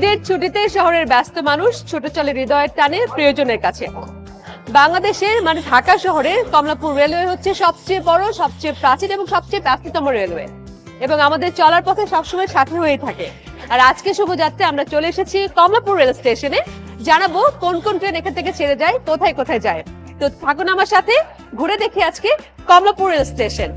ছুটিতে শহরের ব্যস্ত মানুষ ছোট চলে হৃদয়ের টানে প্রিয়জনের কাছে। বাংলাদেশের মানে ঢাকা শহরে কমলাপুর রেলওয়ে হচ্ছে সবচেয়ে বড়, সবচেয়ে প্রাচীন এবং সবচেয়ে ব্যস্ততম রেলওয়ে। এবং আমাদের চলার পথে সবসময় সাথে হয়ে থাকে। আর আজকে শুভযাত্রা আমরা চলে এসেছি কমলাপুর রেল স্টেশনে। জানাব কোন কোন ট্রেন এখান থেকে ছেড়ে যায়, কোথায় কোথায় যায়। তো থাকুন আমার সাথে, ঘুরে দেখি আজকে কমলাপুর রেল স্টেশন।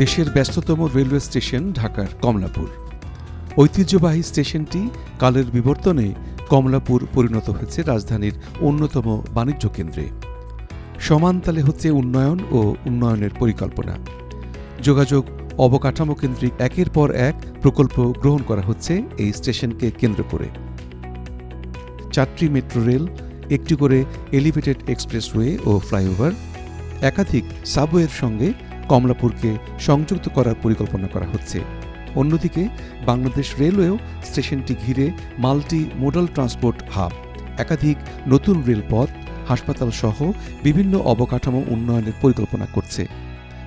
দেশের ব্যস্ততম রেলওয়ে স্টেশন ঢাকার কমলাপুর। ঐতিহ্যবাহী স্টেশনটি কালের বিবর্তনে কমলাপুর পরিণত হয়েছে রাজধানীর অন্যতম বাণিজ্য কেন্দ্রে। সমানতালে হচ্ছে উন্নয়ন ও উন্নয়নের পরিকল্পনা। যোগাযোগ অবকাঠামো কেন্দ্রিক একের পর এক প্রকল্প গ্রহণ করা হচ্ছে এই স্টেশনকে কেন্দ্র করে। চারটি মেট্রো রেল, একটি করে এলিভেটেড এক্সপ্রেসওয়ে ও ফ্লাইওভার, একাধিক সাবওয়ের সঙ্গে কমলাপুরকে সংযুক্ত করার পরিকল্পনা করা হচ্ছে। অন্যদিকে, বাংলাদেশ রেলওয়েও স্টেশনটি ঘিরে মাল্টি মোডাল ট্রান্সপোর্ট হাব, একাধিক নতুন রেলপথ হাসপাতাল সহ বিভিন্ন অবকাঠামো উন্নয়নের পরিকল্পনা করছে।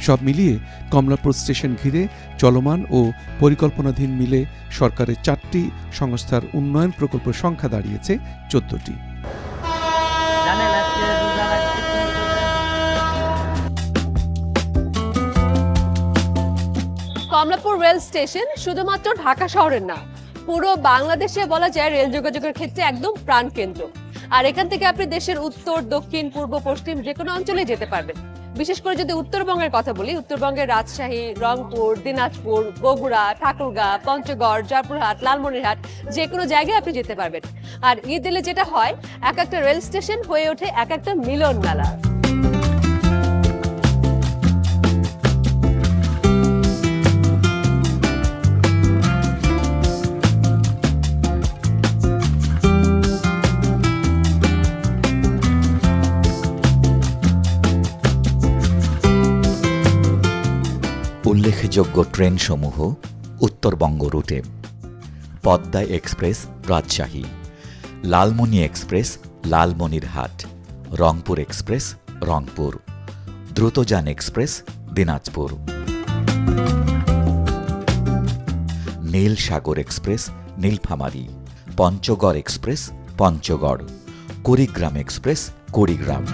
সব মিলিয়ে কমলাপুর স্টেশন ঘিরে চলমান ও পরিকল্পনাধীন মিলে সরকারের চারটি সংস্থার উন্নয়ন প্রকল্পের সংখ্যা দাঁড়িয়েছে চোদ্দটি। কমলাপুর রেল স্টেশন শুধুমাত্র ঢাকা শহরের না, পুরো বাংলাদেশে বলা যায় রেল যোগাযোগের ক্ষেত্রে একদম প্রাণকেন্দ্র আর এখান থেকে আপনি দেশের উত্তর, দক্ষিণ, পূর্ব, পশ্চিম যে কোনো অঞ্চলে যেতে পারবেন। বিশেষ করে যদি উত্তরবঙ্গের কথা বলি, উত্তরবঙ্গের রাজশাহী, রংপুর, দিনাজপুর, বগুড়া, ঠাকুরগাঁ, পঞ্চগড়, জয়পুরহাট, লালমনিরহাট যে কোনো জায়গায় আপনি যেতে পারবেন। আর ঈদ এলে যেটা হয়, এক একটা রেল স্টেশন হয়ে ওঠে এক একটা মিলন মেলা উল্লেখযোগ্য ট্রেনসমূহ উত্তরবঙ্গ রুটে। Padma express, Rajshahi. Lalmoni express, Lalmonirhat. Rangpur express, Rangpur. Drutojan express, Dinajpur. Nil Sagar express, Nilphamari. Panchagarh express, Panchagarh. Kurigram express, Kurigram.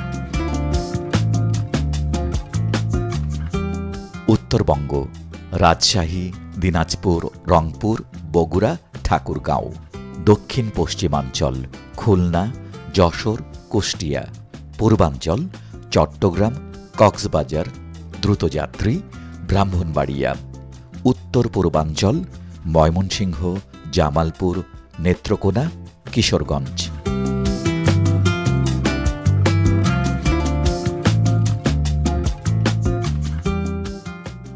Uttarbanga. Rajshahi, Dinajpur, Rangpur, Bogura, Thakurgaon. দক্ষিণ পশ্চিমাঞ্চল, খুলনা, যশোর, কুষ্টিয়া। পূর্বাঞ্চল, চট্টগ্রাম, কক্সবাজার, দ্রুতযাত্রী, ব্রাহ্মণবাড়িয়া। উত্তর পূর্বাঞ্চল, ময়মনসিংহ, জামালপুর, নেত্রকোনা, কিশোরগঞ্জ।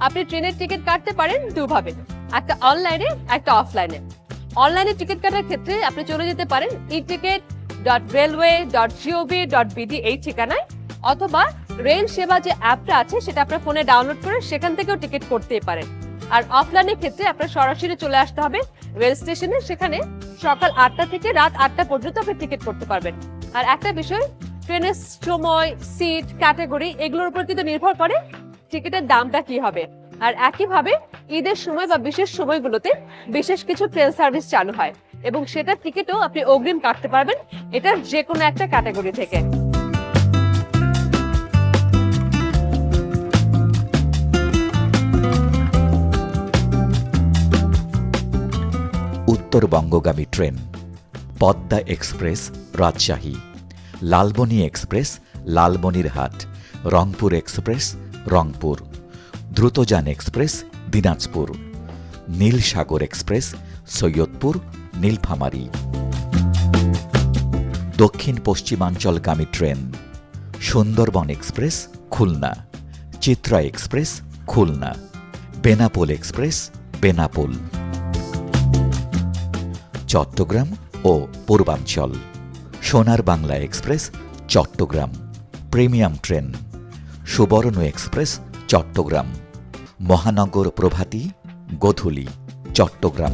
আপনি ট্রেনের টিকিট কাটতে পারেন দুভাবে। একটা অনলাইনে, একটা অফলাইনে। অনলাইনে টিকিট কাটার ক্ষেত্রে আপনি চলে যেতে পারেন e ticket dot railway dot G O V dot BD এই ঠিকানায়, অথবা রেল সেবা যে অ্যাপটা আছে সেটা আপনার ফোনে ডাউনলোড করে সেখান থেকেও টিকিট করতেই পারেন। আর অফলাইনের ক্ষেত্রে আপনার সরাসরি চলে আসতে হবে রেল স্টেশনে, সেখানে সকাল আটটা থেকে রাত আটটা পর্যন্ত আপনি টিকিট করতে পারবেন। আর একটা বিষয়, ট্রেনের সময় সিট ক্যাটাগরি এগুলোর উপর কিন্তু নির্ভর করে টিকিটের দামটা কি হবে? আর একইভাবে ঈদের সময় বা বিশেষ সময়গুলোতে বিশেষ কিছু ট্রেন সার্ভিস চালু হয় এবং সেটার টিকিটও আপনি অগ্রিম কাটতে পারবেন। এটা যে কোনো একটা ক্যাটাগরি থেকে। উত্তরবঙ্গগামী train, Padma express, Rajshahi, Lalmoni express Lalmonirhat Rangpur express Rangpur, Drutojan express, Dinajpur Nil Sagar express, Saidpur, Nilphamari. দক্ষিণ পশ্চিমাঞ্চলগামী train, Sundarban express, Khulna, Chitra express, Khulna, Benapole express, Benapole. Chattogram ও পূর্বাঞ্চল Sonar Bangla express, Chattogram, premium train. Suborno express, Chattogram. Mohanagar Provati, Godhuli, Chattogram.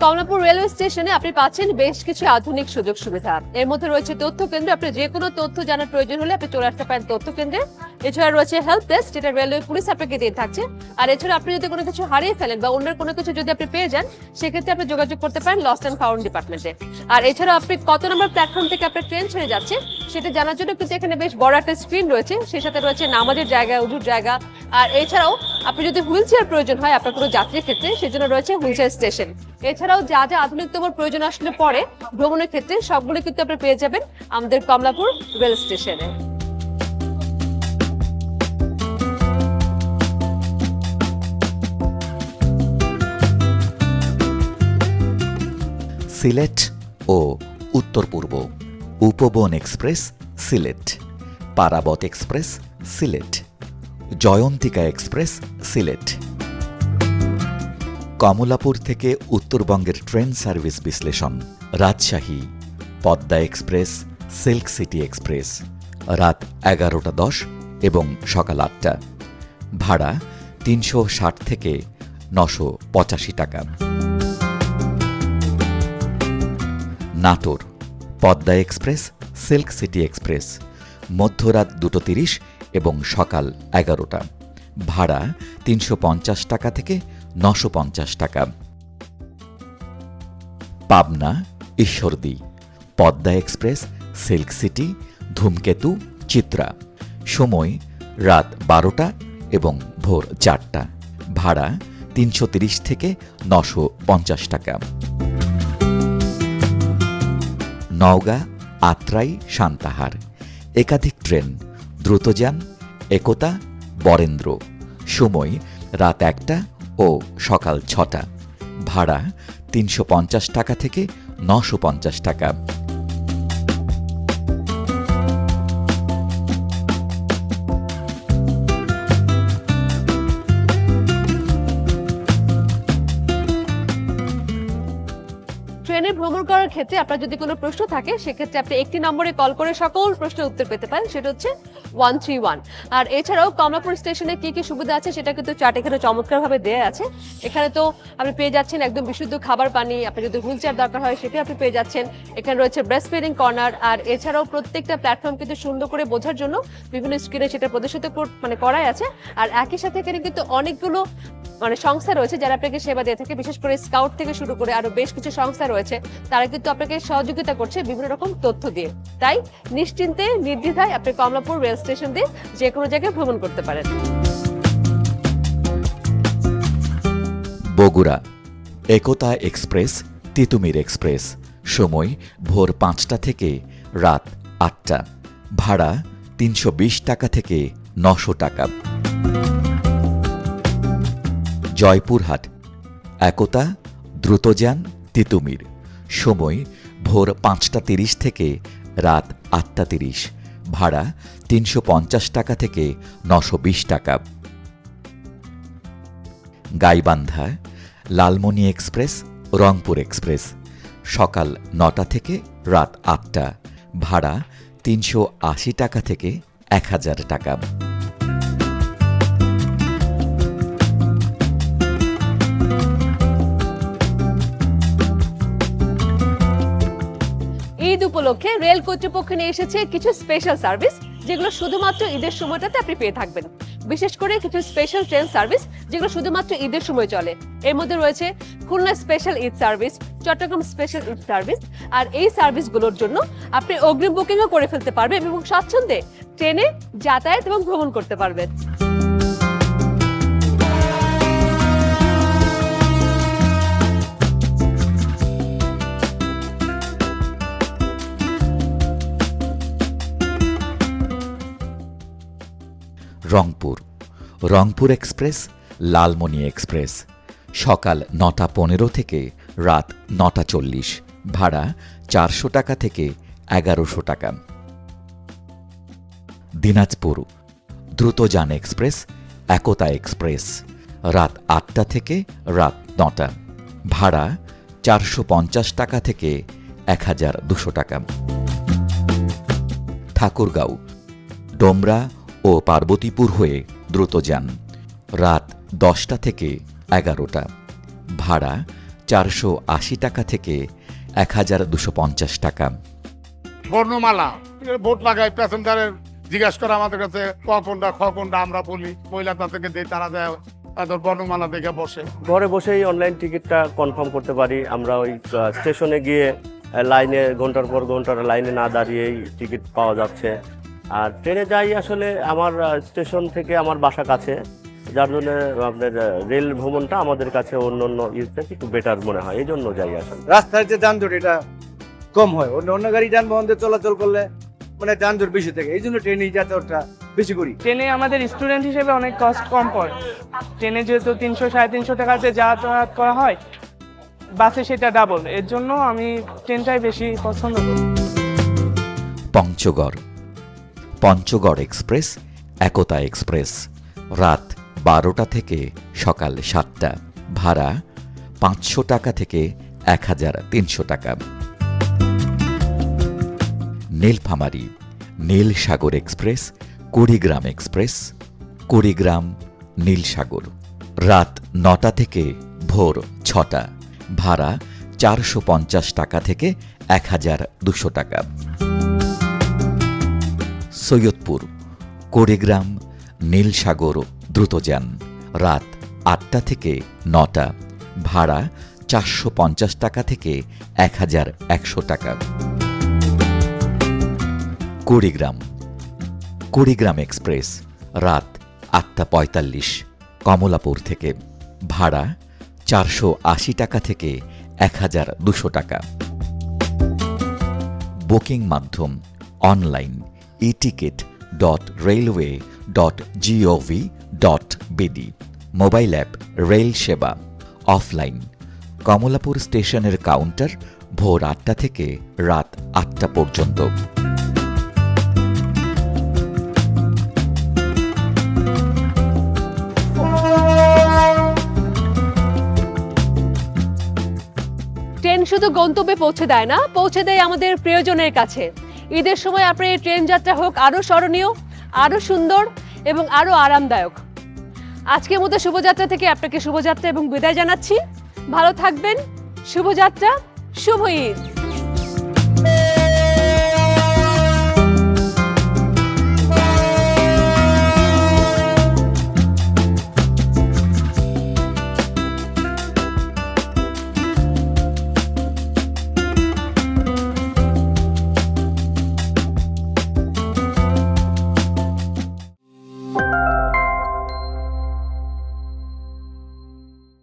Kamalapur railway স্টেশনে আপনি পাচ্ছেন বেশ কিছু আধুনিক সুযোগ সুবিধা এর মধ্যে রয়েছে তথ্য কেন্দ্র। আপনি যে কোনো তথ্য জানার প্রয়োজন হলে আপনি চলে আসতে পারেন তথ্য কেন্দ্রে। এছাড়া রয়েছে হেল্প ডেস্ক যেটা রেলওয়ে পুলিশ আপনাকে দিয়ে থাকছে। আর এছাড়া আপনি যদি কোনো কিছু হারিয়ে ফেলেন বা অন্যের কোনো কিছু যদি আপনি পেয়ে যান, সেক্ষেত্রে আপনি যোগাযোগ করতে পারেন লস্ট অ্যান্ড ফাউন্ড ডিপার্টমেন্টে আর এছাড়া আপনি কত নম্বর প্ল্যাটফর্ম থেকে আপনার ট্রেন ছেড়ে যাচ্ছে, সেটা জানার জন্য কিন্তু এখানে বেশ বড় একটা স্ক্রিন রয়েছে। সেই সাথে রয়েছে নামাজের জায়গা, উজুর জায়গা। আর এছাড়াও আপনি যদি হুইল চেয়ার প্রয়োজন হয় আপনার কোনো যাত্রীর ক্ষেত্রে, সেজন্য রয়েছে হুইল চেয়ার স্টেশন এছাড়াও যা যা আধুনিকতম প্রয়োজন আসলে পরে, ভ্রমণের ক্ষেত্রে সবগুলো কিন্তু আপনি পেয়ে যাবেন আমাদের কমলাপুর রেল স্টেশনে সিলেট ও উত্তর পূর্ব। Upaban express, Sylhet. Parabat express, Sylhet. Jayantika express, Sylhet. Kamalapur থেকে উত্তরবঙ্গের ট্রেন সার্ভিস বিশ্লেষণ, Rajshahi. Padma express, silk city express. রাত এগারোটা দশ এবং সকাল আটটা। ভাড়া তিনশো ষাট থেকে নশো পঁচাশি টাকা। Natore, Padma express, silk city express, মধ্যরাত দুটো তিরিশ এবং সকাল এগারোটা। ভাড়া তিনশো পঞ্চাশ টাকা থেকে নশো পঞ্চাশ টাকা। Pabna, Ishwardi, Padma express, silk city, Dhumketu, Chitra. সময় রাত বারোটা এবং ভোর চারটা। ভাড়া তিনশো থেকে নশো পঞ্চাশ টাকা। নওগাঁ, আত্রাই, সান্তাহার। একাধিক ট্রেন, দ্রুতযান, একতা, বরেন্দ্র। সময় রাত একটা ও সকাল ছটা। ভাড়া তিনশো পঞ্চাশ টাকা থেকে নশো টাকা। ট্রেনে ভ্রমণ করার ক্ষেত্রে আপনার যদি কোনো প্রশ্ন থাকে, সেক্ষেত্রে আপনি একটি নম্বরে কল করে সকল প্রশ্নের উত্তর পেতে পারেন। সেটা হচ্ছে ওয়ান থ্রি ওয়ান আর এছাড়াও কমলাপুর স্টেশনে কি কি সুবিধা আছে, সেটা কিন্তু চার্ট এখানে চমৎকার ভাবে দেয়া আছে। এখানে তো আপনি পেয়ে যাচ্ছেন একদম বিশুদ্ধ খাবার পানি আপনি যদি হুইল চেয়ার দরকার হয় সেটা আপনি পেয়ে যাচ্ছেন। এখানে রয়েছে ব্রেস্ট ফিডিং কর্নার আর এছাড়াও প্রত্যেকটা প্ল্যাটফর্ম কিন্তু সুন্দর করে বোঝার জন্য বিভিন্ন স্ক্রিনে সেটা প্রদর্শিত মানে করাই আছে। আর একই সাথে এখানে কিন্তু অনেকগুলো মানে সংস্থা রয়েছে যারা আপনাকে সেবা দিয়ে থাকে। বিশেষ করে স্কাউট থেকে শুরু করে আরও বেশ কিছু সংস্থা রয়েছে। তারা কিন্তু আপনাকে সহযোগিতা করছে বিভিন্ন রকম তথ্য দিয়ে। তাই নিশ্চিন্তে, নির্দ্বিধায় আপনি কমলাপুর রেল স্টেশন দিয়ে যে কোনো জায়গায় ভ্রমণ করতে পারেন। Bogura, Ekota express, Titumir express. সময় ভোর পাঁচটা থেকে রাত আটটা। ভাড়া তিনশো বিশ টাকা থেকে নশো টাকা। জয়পুরহাট, একতা, দ্রুতযান, তিতুমির। সময় ভোর পাঁচটা তিরিশ থেকে রাত আটটা তিরিশ, ভাড়া তিনশো পঞ্চাশ টাকা থেকে নশো বিশ টাকা। গাইবান্ধা, লালমনি এক্সপ্রেস, রংপুর এক্সপ্রেস, সকাল নটা থেকে রাত আটটা, ভাড়া তিনশো আশি টাকা থেকে এক হাজার টাকা। ঈদ উপলক্ষে রেল কর্তৃপক্ষ নিয়ে এসেছে কিছু স্পেশাল সার্ভিস যেগুলো শুধুমাত্র ঈদের সময়টাতে আপনি পেয়ে থাকবেন। বিশেষ করে কিছু স্পেশাল ট্রেন সার্ভিস যেগুলো শুধুমাত্র ঈদের সময় চলে। এর মধ্যে রয়েছে Khulna special Eid service Chattogram special Eid service আর এই সার্ভিসগুলোর জন্য আপনি অগ্রিম বুকিংও করে ফেলতে পারবেন এবং স্বাচ্ছন্দ্যে ট্রেনে যাতায়াত এবং ভ্রমণ করতে পারবেন। Rangpur. Rangpur express, Lalmoni express. সকাল নটা পনেরো থেকে রাত নটা চল্লিশ। ভাড়া চারশো টাকা থেকে এগারোশো টাকা। Dinajpur, Drutojan express, Ekota express. রাত আটটা থেকে রাত নটা। ভাড়া চারশো পঞ্চাশ টাকা থেকে এক হাজার দুশো টাকা। ঠাকুরগাঁও, ডোমরা ও পার্বতীপুর হয়ে দ্রুত যান। রাত দশটা থেকে এগারোটা। ভাড়া চারশো আশি টাকা থেকে এক হাজার দুশো পঞ্চাশ টাকা। বর্ণমালা। ভোট লাগাই প্যাসেঞ্জারের জিজ্ঞাসা করে আমাদের কাছে ক কোনটা খ কোনটা আমরা বলি? মহিলা তাদেরকে দেয় তারা দেয় তাদের বর্ণমালা দেখে বসে। ঘরে বসেই অনলাইন টিকিটটা কনফার্ম করতে পারি। আমরা ওই স্টেশনে গিয়ে লাইনে ঘণ্টার পর ঘণ্টার লাইনে না দাঁড়িয়েই টিকিট পাওয়া যাচ্ছে। আর ট্রেনে যাই আসলে আমার স্টেশন থেকে আমার বাসা কাছে। যার জন্য আপনার রেল ভ্রমণটা আমাদের কাছে অন্য অন্য ইউজ থেকে একটু বেটার মনে হয়। এই জন্য যাই আসলে। রাস্তার যে যানজট এটা কম হয়। অন্য অন্য গাড়ি যানবাহন দিয়ে চলাচল করলে মানে যানজট বেশি থাকে। এই জন্য ট্রেনে যাতায়াতটা বেশি করি। ট্রেনে আমাদের স্টুডেন্ট হিসেবে অনেক কস্ট কম পড়ে। ট্রেনে যেহেতু তিনশো সাড়ে তিনশো টাকাতে যাতায়াত করা হয় বাসে সেটা ডাবল এর জন্য আমি ট্রেনটাই বেশি পছন্দ করি। Panchagarh Panchagarh express, Ekota express. রাত বারোটা থেকে সকাল সাতটা। ভাড়া পাঁচশো টাকা থেকে এক হাজার তিনশো টাকা। নীলফামারী নীল সাগর এক্সপ্রেস, কুড়িগ্রাম এক্সপ্রেস, কুড়িগ্রাম নীল সাগর রাত নটা থেকে ভোর ছটা। ভাড়া চারশো পঞ্চাশ টাকা থেকে এক হাজার দুশো টাকা। সৈয়দপুর, কুড়িগ্রাম, নীলসাগর, দ্রুতযান। রাত আটটা থেকে নটা, ভাড়া চারশো পঞ্চাশ টাকা থেকে এক হাজার একশো টাকা। কুড়িগ্রাম কুড়িগ্রাম এক্সপ্রেস, রাত আটটা পঁয়তাল্লিশ, কমলাপুর থেকে, ভাড়া চারশো আশি টাকা থেকে এক হাজার দুশো টাকা। বুকিং মাধ্যম online e ticket dot railway dot G O V dot BD mobile app rail Sheba offline Kamalapur স্টেশনের কাউন্টার ভোর আটটা থেকে রাত আটটা পর্যন্ত। ট্রেন শুধু গন্তব্যে পৌঁছে দেয় না, পৌঁছে দেয় আমাদের প্রিয়জনের কাছে। ঈদের সময় আপনার এই ট্রেন যাত্রা হোক আরও স্মরণীয়, আরও সুন্দর এবং আরও আরামদায়ক। আজকের মতো শুভযাত্রা থেকে আপনাকে শুভযাত্রা এবং বিদায় জানাচ্ছি। ভালো থাকবেন, শুভযাত্রা, শুভ ঈদ।